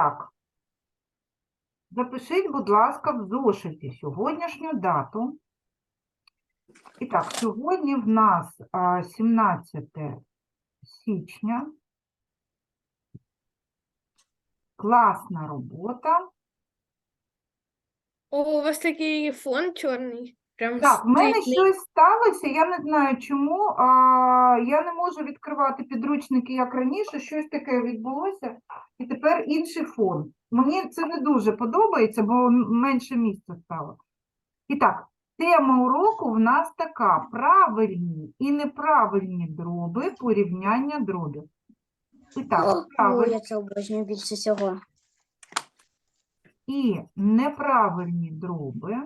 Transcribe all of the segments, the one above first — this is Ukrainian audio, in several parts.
так. Запишіть, будь ласка, в зошиті сьогоднішню дату. І так, сьогодні в нас 17 січня. Класна робота. О, у вас такий фон чорний. Прям Так, в мене стильний. щось сталося, я не знаю чому. А, я не можу відкривати підручники, як раніше, щось таке відбулося, і тепер інший фон. Мені це не дуже подобається, бо менше місця стало. І так, тема уроку в нас така: правильні і неправильні дроби, порівняння дробів. І так, О, правильні я це обожнюю більше всього. і неправильні дроби.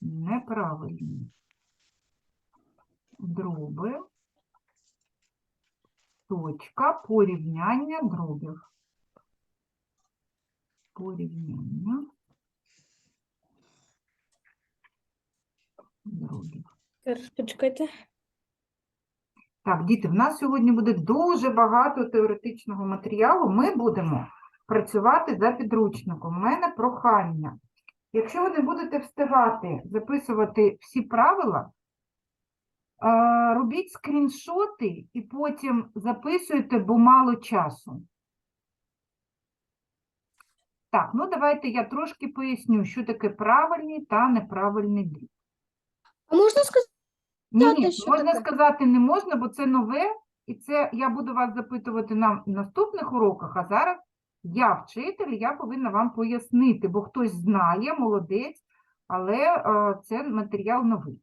Неправильні дроби. Точка порівняння дробів. Порівняння дробів. Почекайте. Так, діти, в нас сьогодні буде дуже багато теоретичного матеріалу. Ми будемо працювати за підручником. У мене прохання. Якщо ви не будете встигати записувати всі правила, е, робіть скріншоти і потім записуйте, бо мало часу. Так, ну давайте я трошки поясню, що таке правильний та неправильний дріб. А можна сказати? Ні, ні, що можна таке? сказати не можна, бо це нове, і це я буду вас запитувати на наступних уроках, а зараз я вчитель, я повинна вам пояснити, бо хтось знає, молодець, але е, це матеріал новий.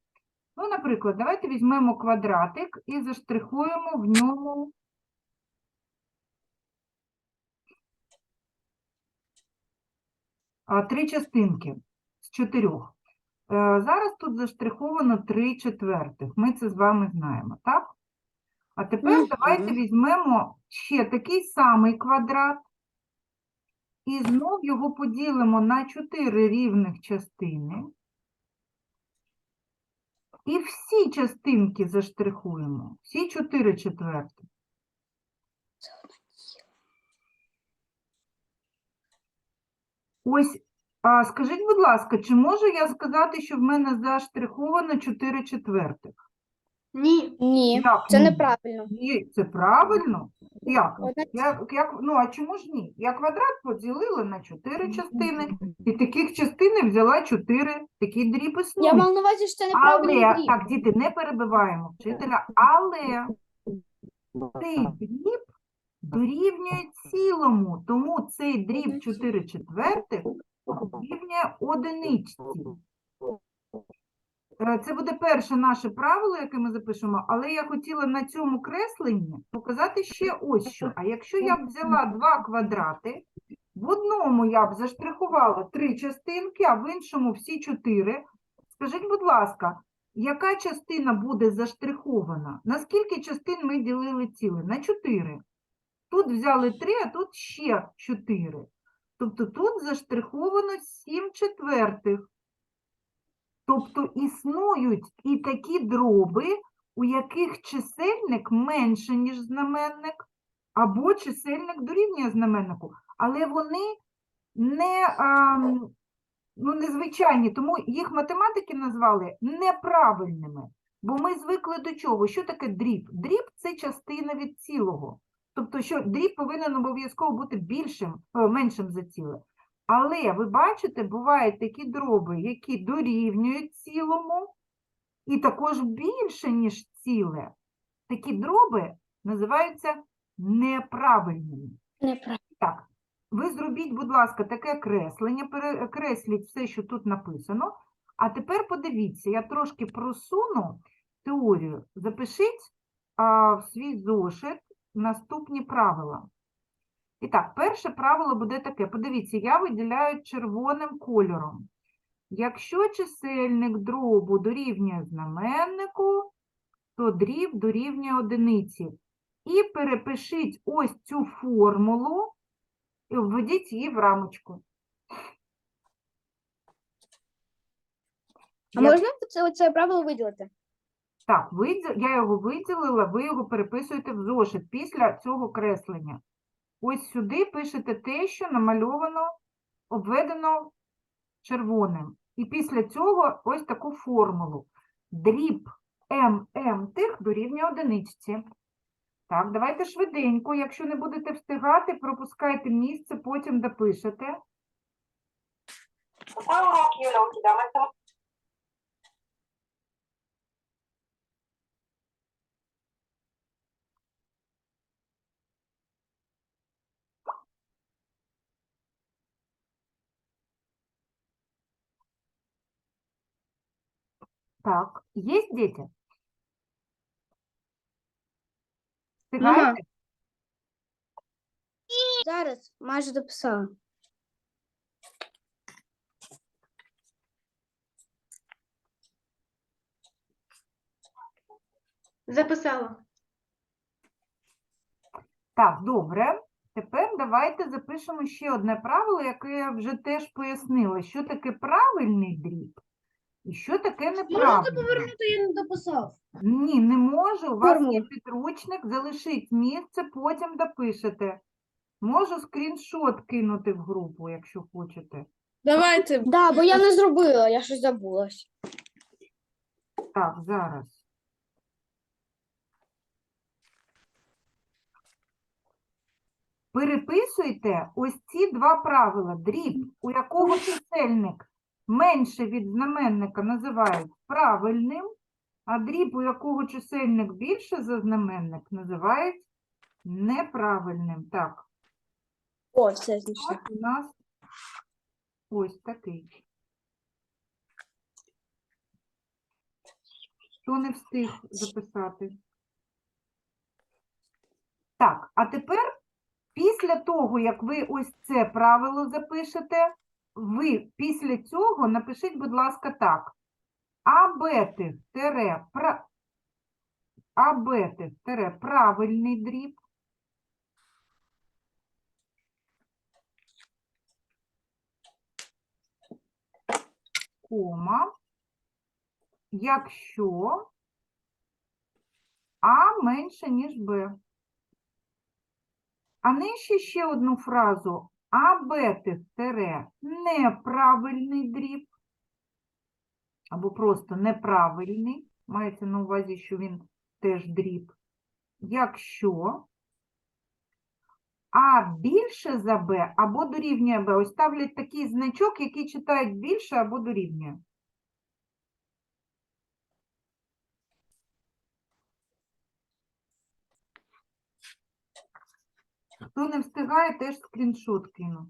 Ну, наприклад, давайте візьмемо квадратик і заштрихуємо в ньому три частинки з чотирьох. Е, Зараз тут заштриховано 3 четвертих. Ми це з вами знаємо, так? А тепер давайте візьмемо ще такий самий квадрат і знов його поділимо на 4 рівних частини. І всі частинки заштрихуємо, всі 4 четвертих. Ось, а скажіть, будь ласка, чи можу я сказати, що в мене заштриховано 4 четвертих? Ні. Ні, Як це ні? неправильно. Ні, це правильно? Як? Одна Як, як, ну, а чому ж ні? Я квадрат поділила на 4 частини, і таких частин взяла 4, такі дріб Я існують. мав на увазі, що це неправильний Але, дріб. так, діти, не перебиваємо вчителя, але цей дріб дорівнює цілому, тому цей дріб 4 четвертих дорівнює одиничці. Е, Це буде перше наше правило, яке ми запишемо, але я хотіла на цьому кресленні показати ще ось що. А якщо я б взяла два квадрати, в одному я б заштрихувала три частинки, а в іншому всі чотири. Скажіть, будь ласка, яка частина буде заштрихована? На скільки частин ми ділили ціле? На чотири. Тут взяли три, а тут ще чотири. Тобто тут заштриховано сім четвертих. Тобто існують і такі дроби, у яких чисельник менше, ніж знаменник, або чисельник дорівнює знаменнику, але вони не, ам, ну, незвичайні, тому їх математики назвали неправильними. Бо ми звикли до чого? Що таке дріб? Дріб це частина від цілого. Тобто, що дріб повинен обов'язково бути більшим, е, меншим за ціле. Але ви бачите, бувають такі дроби, які дорівнюють цілому, і також більше, ніж ціле. Такі дроби називаються неправильними. Неправильно. Так, ви зробіть, будь ласка, таке креслення, перекресліть все, що тут написано. А тепер подивіться, я трошки просуну теорію. Запишіть а, в свій зошит наступні правила. І так, перше правило буде таке. Подивіться, я виділяю червоним кольором. Якщо чисельник дробу дорівнює знаменнику, то дріб дорівнює одиниці. І перепишіть ось цю формулу і введіть її в рамочку. А Як- можна це, це правило виділити? Так, виділ... я його виділила, ви його переписуєте в зошит після цього креслення. Ось сюди пишете те, що намальовано, обведено червоним. І після цього ось таку формулу. Дріб ММ тих дорівнює одиничці. Так, давайте швиденько. Якщо не будете встигати, пропускайте місце, потім допишете. Так, є діти? Встигаєте? Зараз майже дописала. Записала. Так, добре. Тепер давайте запишемо ще одне правило, яке я вже теж пояснила, що таке правильний дріб і що таке неправильний. я не дописав. Ні, не можу. У вас є підручник, залишіть місце, потім допишете. Можу скріншот кинути в групу, якщо хочете. Давайте. Да, бо я не зробила, я щось забулась. Так, зараз. Переписуйте ось ці два правила. Дріб, у якого чисельник менше від знаменника, називають правильним, а дріб, у якого чисельник більше за знаменник, називають неправильним. Так, О, все знайшла. ось у нас ось такий. Хто не встиг записати? Так, а тепер, після того, як ви ось це правило запишете, ви після цього напишіть, будь ласка, так. Абетих тере пра... абетих тере правильний дріб. Кома. Якщо А менше, ніж Б. А нижче ще одну фразу. А бетих тере неправильний дріб. Або просто неправильний. Мається на увазі, що він теж дріб. Якщо А більше за Б або дорівнює Б. Ось ставлять такий значок, який читають більше або дорівнює. Хто не встигає, теж скріншот кину.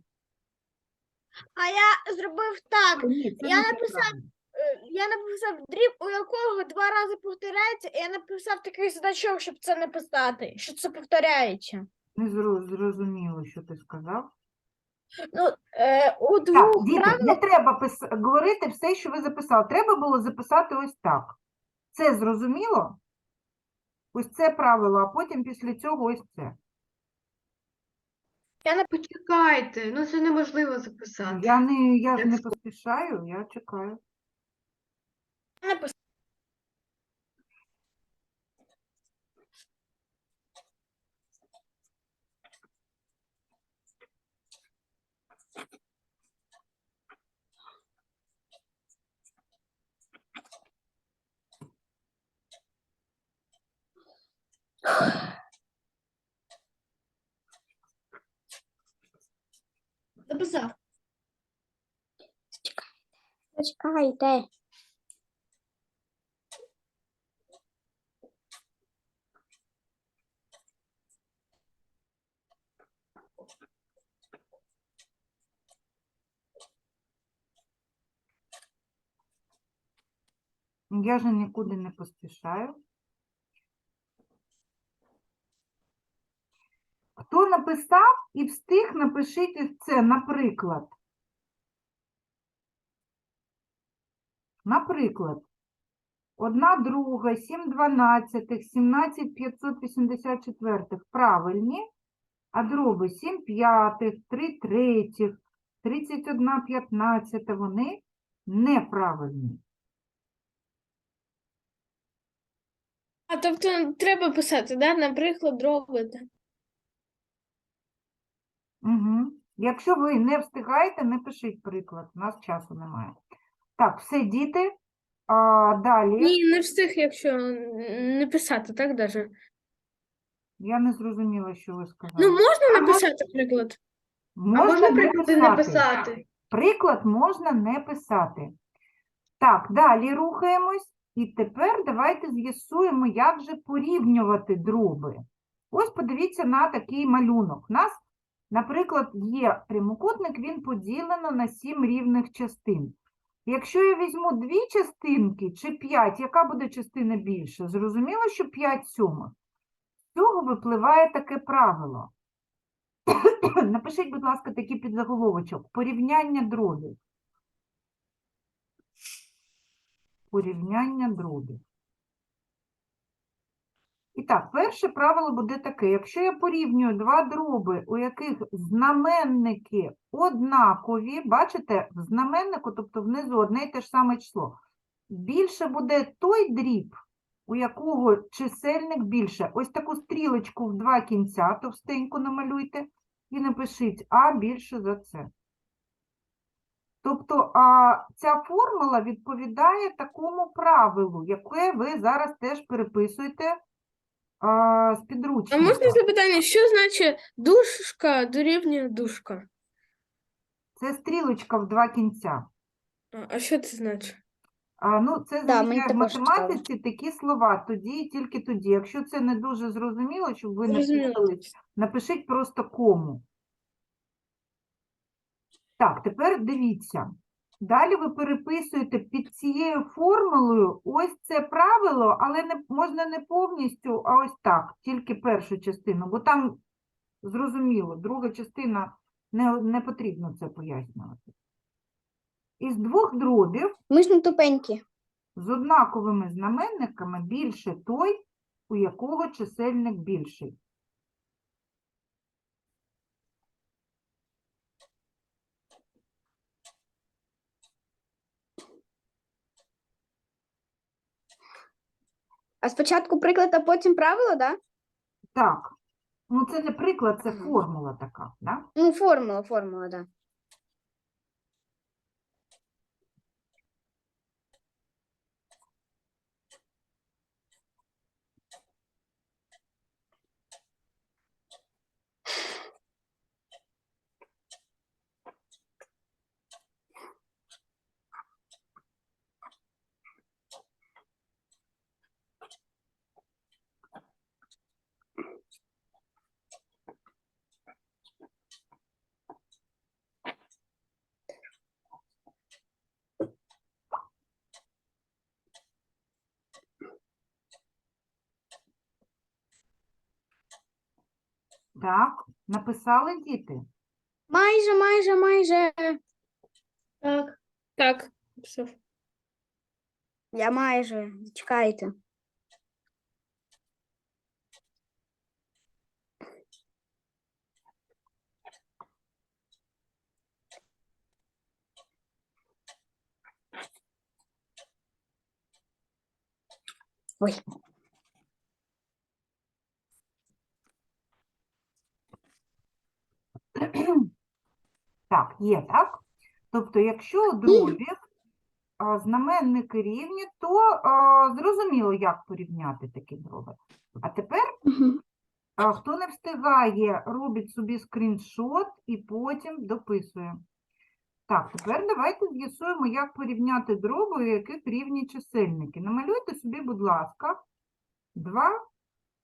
А я зробив так. Ні, це я не написав- правильно. Е, Я написав дріб, у якого два рази повторяється, і я написав такий значок, щоб це не писати, що це повторяється. Не зро- зрозуміло, що ти сказав. Ну, е, у Так, двох діти, правилах не треба пис- говорити все, що ви записали. Треба було записати ось так. Це зрозуміло? Ось це правило, а потім після цього ось це. Я не Почекайте, ну це неможливо записати. Я, не, я ж не поспішаю, я чекаю. написав. Написав. Почекайте. Я же нікуди не поспішаю. Хто написав і встиг, напишіть це, наприклад. Наприклад, 1 друга, 7 дванадцятих, 17 584 правильні, а дроби 7 п'ятих, 3 третіх, 31 п'ятнадцята вони неправильні. А тобто треба писати, да? наприклад, дроби. да? Якщо ви не встигаєте, не пишіть приклад, у нас часу немає. Так, все, діти. А, далі. Ні, не встиг, якщо не писати, так даже. Я не зрозуміла, що ви сказали. Ну, можна написати приклад? А можна приклади написати. написати? Приклад можна не писати. Так, далі рухаємось. І тепер давайте з'ясуємо, як же порівнювати дроби. Ось подивіться на такий малюнок. У нас, наприклад, є прямокутник, він поділено на сім рівних частин. Якщо я візьму дві частинки чи п'ять, яка буде частина більше? Зрозуміло, що 5 сьомих. З цього випливає таке правило. Напишіть, будь ласка, такий підзаголовочок. Порівняння дробів. Порівняння дробів. І так, перше правило буде таке. Якщо я порівнюю два дроби, у яких знаменники однакові, бачите, в знаменнику, тобто внизу одне й те ж саме число, більше буде той дріб, у якого чисельник більше. Ось таку стрілочку в два кінця, товстеньку намалюйте, і напишіть А більше за це. Тобто а, ця формула відповідає такому правилу, яке ви зараз теж переписуєте а, з А можна запитання, що значить дужка дорівнює дужка? Це стрілочка в два кінця. А, а що це значить? А, ну, це Да, мені зазвичай в також математиці такі слова, тоді і тільки тоді. Якщо це не дуже зрозуміло, щоб ви не Зрозуміло. путались, напишіть просто кому. Так, тепер дивіться. Далі ви переписуєте під цією формулою ось це правило, але не, можна не повністю, а ось так, тільки першу частину, бо там зрозуміло, друга частина не, не потрібно це пояснювати. Із двох дробів Ми ж не тупенькі. з однаковими знаменниками більше той, у якого чисельник більший. А спочатку приклад, а потім правило, да? Так, ну це не приклад, це формула така. Да? Ну, формула, формула, да. Так, написали діти? Майже, майже, майже. Так. Так, все. Я майже. Чекайте. Ой. Так, є, так? Тобто, якщо дробів знаменники рівні, то а, зрозуміло, як порівняти такі дроби. А тепер, а, хто не встигає, робить собі скріншот і потім дописує. Так, тепер давайте з'ясуємо, як порівняти дроби, у яких рівні чисельники. Намалюйте собі, будь ласка, два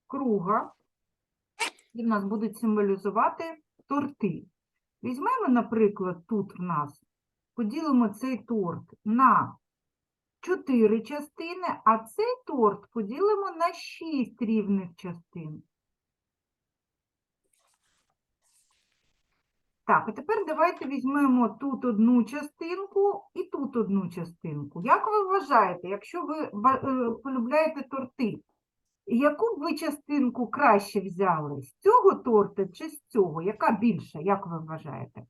круга, які в нас будуть символізувати торти. Візьмемо, наприклад, тут в нас, поділимо цей торт на 4 частини, а цей торт поділимо на 6 рівних частин. Так, а тепер давайте візьмемо тут одну частинку і тут одну частинку. Як ви вважаєте, якщо ви е, полюбляєте торти, яку б ви частинку краще взяли? З цього торта чи з цього? Яка більша, як ви вважаєте?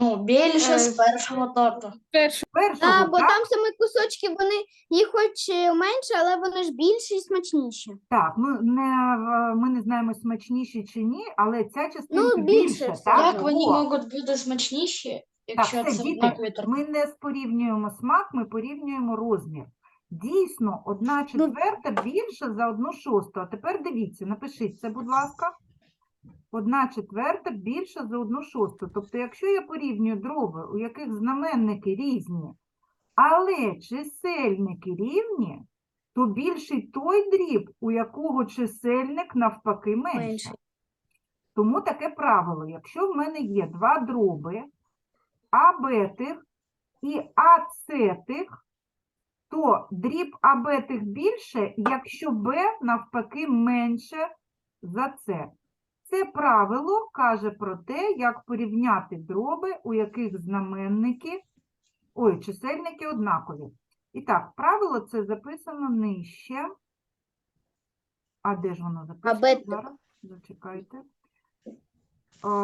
Ну, більше Е, з першого торта. Перше. Першого, А, бо так? там саме кусочки, вони їх хоч е, менше, але вони ж більші і смачніші. Так, ми не, в- ми не знаємо, смачніші чи ні, але ця частинка Ну, більше більше, все так? Як вони О, можуть бути смачніші, якщо все, це діти, однакові торти? ми не порівнюємо смак, ми порівнюємо розмір. Дійсно, одна Ну, четверта більша за одну шосту. А тепер дивіться, напишіть це, будь ласка. Одна четверта більша за одну шосту. Тобто, якщо я порівнюю дроби, у яких знаменники різні, але чисельники рівні, то більший той дріб, у якого чисельник навпаки. Менше. Тому таке правило, якщо в мене є два дроби, АБ-тих і АЦ-тих, то дріб АБ-тих більше, якщо Б навпаки менше за С. Це правило каже про те, як порівняти дроби, у яких знаменники, ой, чисельники однакові. І так, правило це записано нижче. А де ж воно записано? Зараз, зачекайте.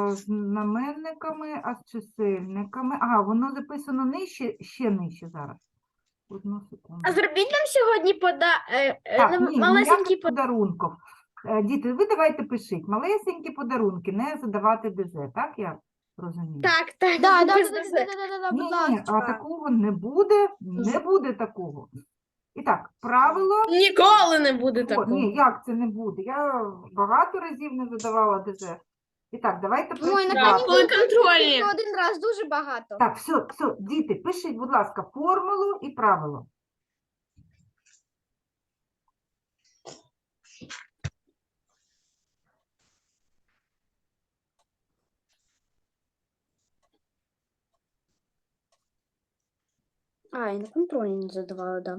З знаменниками, а з чисельниками. Ага, воно записано нижче, ще нижче зараз. Одну секунду. А зробіть нам сьогодні пода... е, е, Так, нам ні, малесенький ніяких подарунок. подарунків. Е, Діти, ви давайте пишіть. Малесенькі подарунки, не задавати ДЗ, так я розумію? Так, так. Да, да, без да, да, да, да, да, да, Ні, будь ні, а ласка. такого не буде, не буде такого. І так, правило. Ніколи не буде О, такого. ні, як це не буде? Я багато разів не задавала ДЗ. І так, давайте і на працювати. коли контрольні. тільки один раз дуже багато. Так, все, все, діти, пишіть, будь ласка, формулу і правило. А, і на контролі не задавала, да.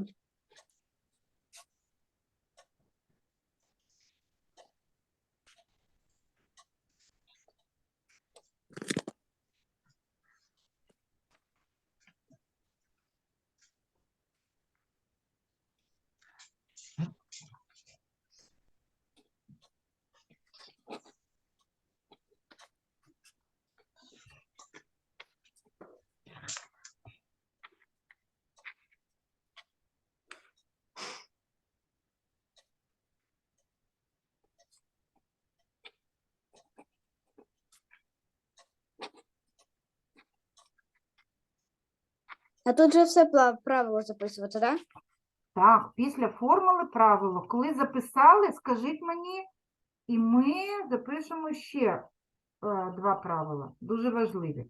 А тут же все правило записувати, так? Да? Так, після формули правило. Коли записали, скажіть мені, і ми запишемо ще е, два правила. Дуже важливі.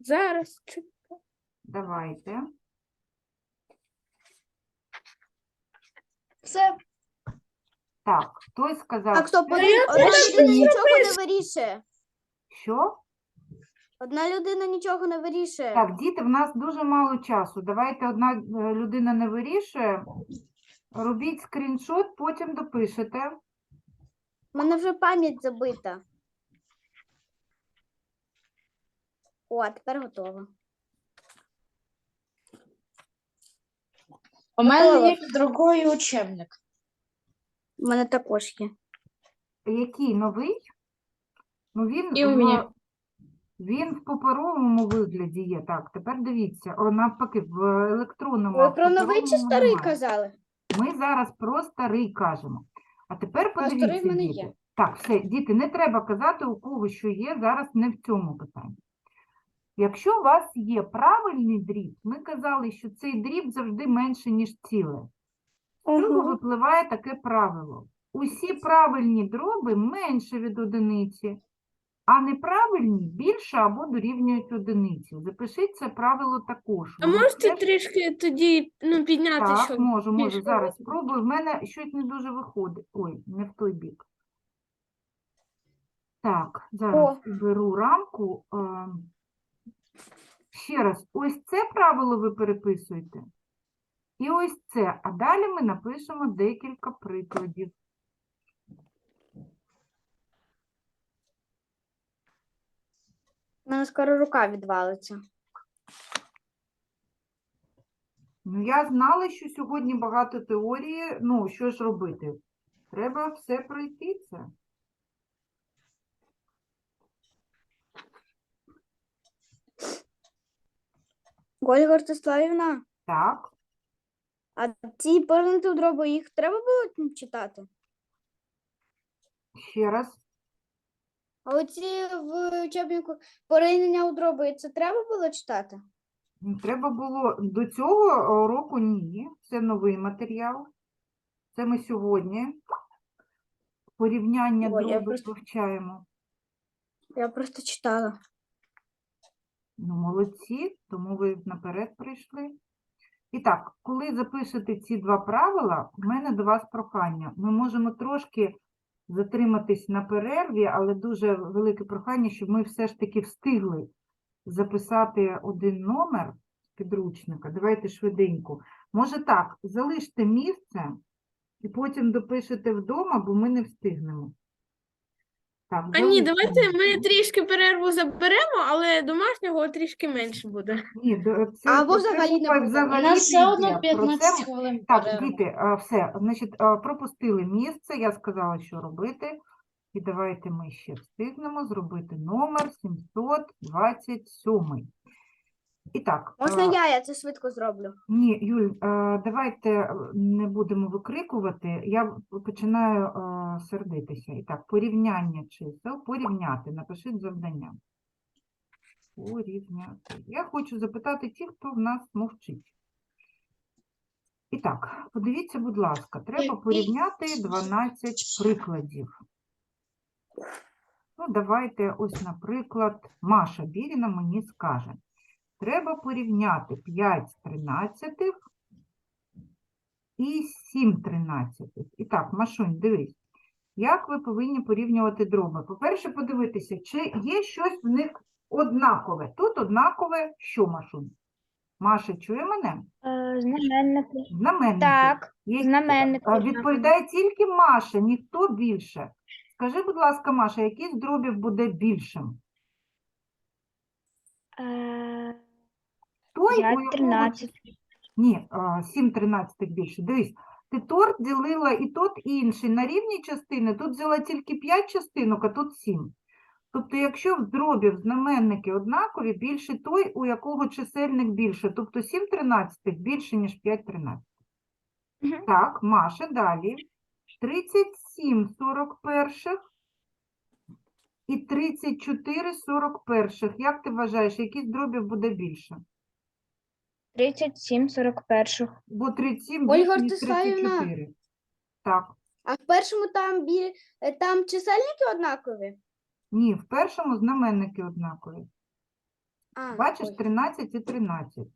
Зараз. Давайте. Все. Так, хтось сказав, Так, стоп, що- один, я одна теж людина не нічого не вирішує. що? Одна людина нічого не вирішує. Так, діти, в нас дуже мало часу. Давайте одна е, людина не вирішує. Робіть скріншот, потім допишете. У мене вже пам'ять забита. О, тепер готово. У мене є другий учебник. У мене також є. Який новий? Ну, він, І у мене. Він в паперовому вигляді є. Так, тепер дивіться. О, навпаки, в електронному. Ви про новий чи старий немає. казали? Ми зараз про старий кажемо. А тепер А старий в мене діти. є. Так, все, діти, не треба казати, у кого що є, зараз не в цьому питанні. Якщо у вас є правильний дріб, ми казали, що цей дріб завжди менше, ніж ціле. З цього випливає таке правило. Усі правильні дроби менше від одиниці, а неправильні більше або дорівнюють одиниці. Запишіть це правило також. А можете теж- трішки тоді ну, підняти, так, щоб можу, можу. більше Зараз спробую. В мене щось не дуже виходить. Ой, не в той бік. Так, зараз беру рамку. е, Ще раз, ось це правило ви переписуєте. І ось це. А далі ми напишемо декілька прикладів. Мене скоро рука відвалиться. Ну, я знала, що сьогодні багато теорії. Ну, що ж робити? Треба все пройти це. Ольга Ростиславівна, Так, а ці повернути в дробу, їх треба було читати? ще раз. А оці в учебнику поринення у дроби, це треба було читати? Треба було до цього е, року ні. Це новий матеріал. Це ми сьогодні порівняння Ой, я дроби просто- вивчаємо. Я просто читала. Ну, молодці, тому ви наперед прийшли. І так, коли запишете ці два правила, в мене до вас прохання. Ми можемо трошки затриматись на перерві, але дуже велике прохання, щоб ми все ж таки встигли записати один номер підручника. Давайте швиденько. Може так, залиште місце і потім допишете вдома, бо ми не встигнемо. Так, А ні, давайте ми трішки перерву заберемо, але домашнього трішки менше буде. Ні, до- це, Або це взагалі не буде. У взагалі нас все не одно. Про 15 це хвилин Так, перерва. діти, а, все, значить, а, пропустили місце, я сказала, що робити. І давайте ми ще встигнемо зробити номер 727. І так, Можна я, я це швидко зроблю. ні, Юль, давайте е, не будемо викрикувати. Я починаю сердитися. І так, порівняння чисел, порівняти, напишіть завдання. Порівняти. Я хочу запитати ті, хто в нас мовчить. І так, подивіться, будь ласка, треба порівняти 12 прикладів. Ну, давайте, ось, наприклад, Маша Біріна мені скаже. Треба порівняти 5 тринадцятих і 7 тринадцятих. І так, Машунь, дивись, як ви повинні порівнювати дроби? По-перше, подивитися, чи є щось в них однакове. Тут однакове що, Машунь? Маша, чує мене? Знаменники. Знаменники. Так, Є- знаменник а. Відповідає тільки Маша, ніхто більше. Скажи, будь ласка, Маша, який з дробів буде більшим? Той, у якого Ні, а, 7 тринадцятих більше. Дивись, ти торт ділила і тот і інший на рівні частини, тут взяла тільки 5 частинок, а тут 7. Тобто, якщо в дробів знаменники однакові, більше той, у якого чисельник більше. Тобто 7 тринадцятих більше, ніж 5 тринадцятих. Мгм. Так, Маша, далі. 37 сорок перших і 34 сорок перших. Як ти вважаєш, який з дробів буде більше? 37, 41. Бо 37 Ольга більше, ніж Ростиславівна. 34. Так. А в першому там, бі... е, там чисельники однакові? Ні, в першому знаменники однакові. А, Бачиш, ой. 13 і 13.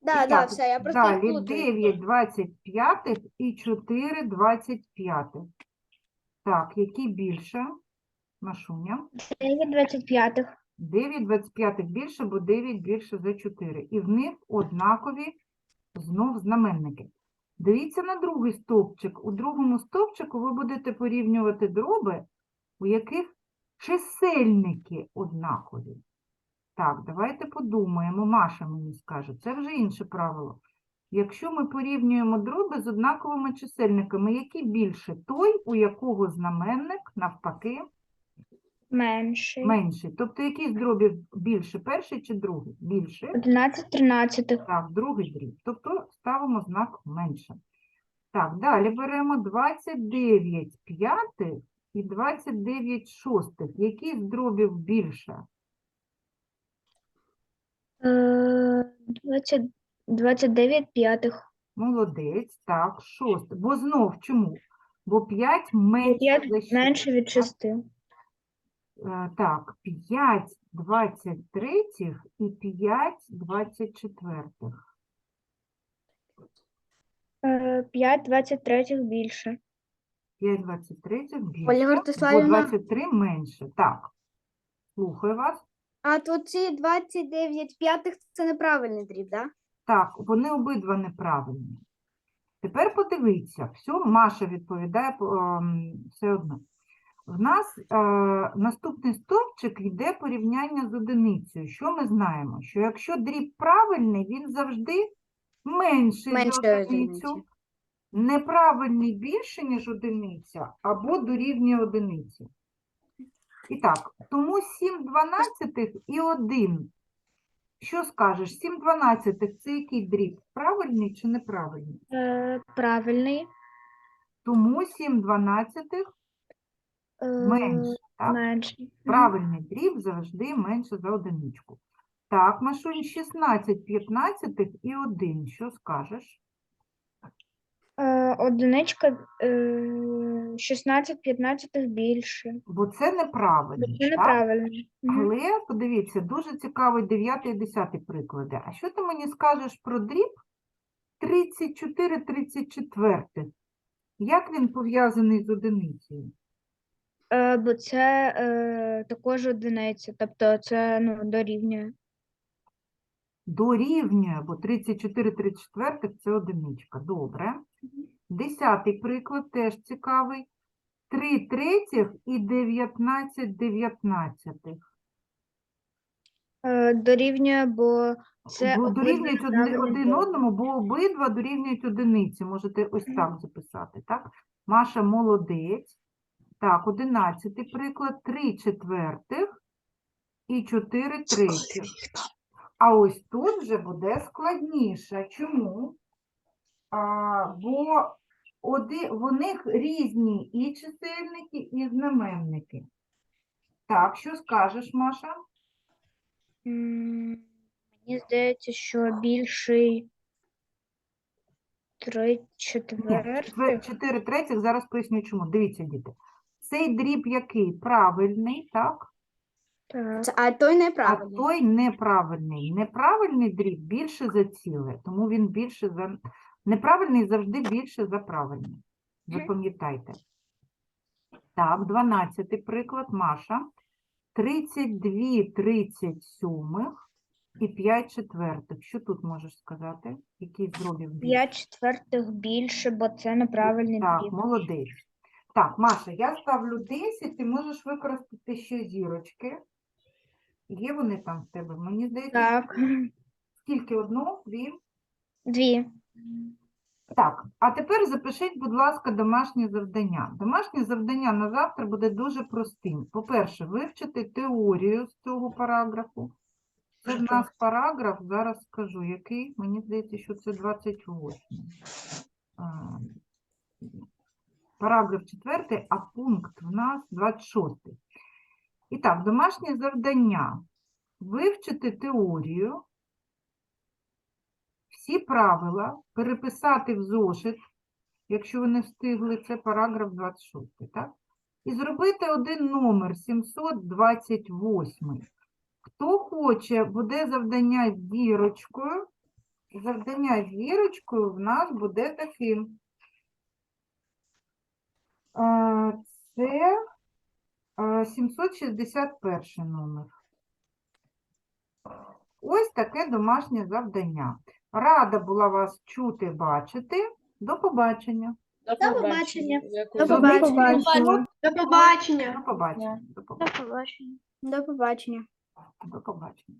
Да, І да, так, все, я просто їх Далі плутаю. 9 25 і 4 25. Так, які більше? Машуня. 9 25. 9 25 більше, бо 9 більше за 4. І в них однакові знов знаменники. Дивіться на другий стовпчик. У другому стовпчику ви будете порівнювати дроби, у яких чисельники однакові. Так, давайте подумаємо. Маша мені скаже, це вже інше правило. Якщо ми порівнюємо дроби з однаковими чисельниками, які більше? Той, у якого знаменник, навпаки, Менший. менший. Тобто який з дробів більше, перший чи другий? Більше. 11 13. Так, другий дріб. Тобто ставимо знак менше. Так, далі беремо 29 п'ятих і 29 шостих. Який з дробів більше? 20, 29 п'ятих. Молодець, так, шостий. Бо знов чому? Бо 5 менше за 6. Менше від 6. Так, 5 23 і 5 24. 5 23 більше. 5 23 більше, Ольга бо Ростиславівна. 23 менше. Так, слухаю вас. А тут ці 29 п'ятих це неправильний дріб, так? Да? Так, вони обидва неправильні. Тепер подивіться, все, Маша відповідає по- ем, все одно. В нас е, наступний стовпчик йде порівняння з одиницею. Що ми знаємо? Що якщо дріб правильний, він завжди менший за Менше одиницю. одиниці. Неправильний більше, ніж одиниця, або дорівнює одиниці. І так, тому 7 дванадцятих і 1 Що скажеш? 7 дванадцятих – це який дріб? Правильний чи неправильний? Е, правильний. Тому 7 дванадцятих менше. Так? Менший. Мгм. Правильний дріб завжди менше за одиничку. Так, Машунь, 16 п'ятнадцятих і 1. Що скажеш? Е, одиничка е, 16 15 більше. Бо це неправильно. Це так? неправильно. Мгм. Але подивіться, дуже цікавий 9 і 10 приклади. А що ти мені скажеш про дріб 34 34? Як він пов'язаний з одиницею? Е, бо це е, також одиниця, тобто це ну, дорівнює. Дорівнює, бо 34 34 це одиничка. Добре. Десятий приклад теж цікавий. 3 третіх і 19 дев'ятнадцятих. Е, дорівнює, бо це Бо обидва дорівнюють один, одному, бо обидва дорівнюють одиниці. Можете ось так записати, так? Маша молодець. Так, одинадцятий приклад, 3 четвертих і 4 третіх. А ось тут вже буде складніше. Чому? А, бо оди, в них різні і чисельники, і знаменники. Так, що скажеш, Маша? М, Мені здається, що більший три Ні, четвертих. 4 третіх, зараз поясню чому. Дивіться, діти. Цей дріб який? Правильний, так? Так. Це- А той А неправильний. той неправильний. Неправильний дріб більше за ціле, тому він більше за... Неправильний завжди більше за правильний. Запам'ятайте. Так, 12 приклад, Маша. 32 37 і 5 четвертих. Що тут можеш сказати? Який з дробів більше? П'ять четвертих більше, бо це неправильний Так, дріб. молодець. Так, Маша, я ставлю 10, ти можеш використати ще зірочки. Є вони там в тебе? Мені здається, Так, скільки одну, дві. дві. Так, а тепер запишіть, будь ласка, домашнє завдання. Домашнє завдання на завтра буде дуже простим. По-перше, вивчити теорію з цього параграфу. Це в нас параграф, зараз скажу, який, мені здається, що це 28. А, Параграф 4, а пункт в нас 26. І так, домашнє завдання. Вивчити теорію, всі правила переписати в зошит, якщо ви не встигли, це параграф 26, так? І зробити один номер 728. Хто хоче, буде завдання з зірочкою. Завдання з зірочкою в нас буде таким. Це 761 номер. Ось таке домашнє завдання. Рада була вас чути, бачити. До побачення. До побачення. До побачення. До побачення. До побачення. До побачення. До побачення. До побачення.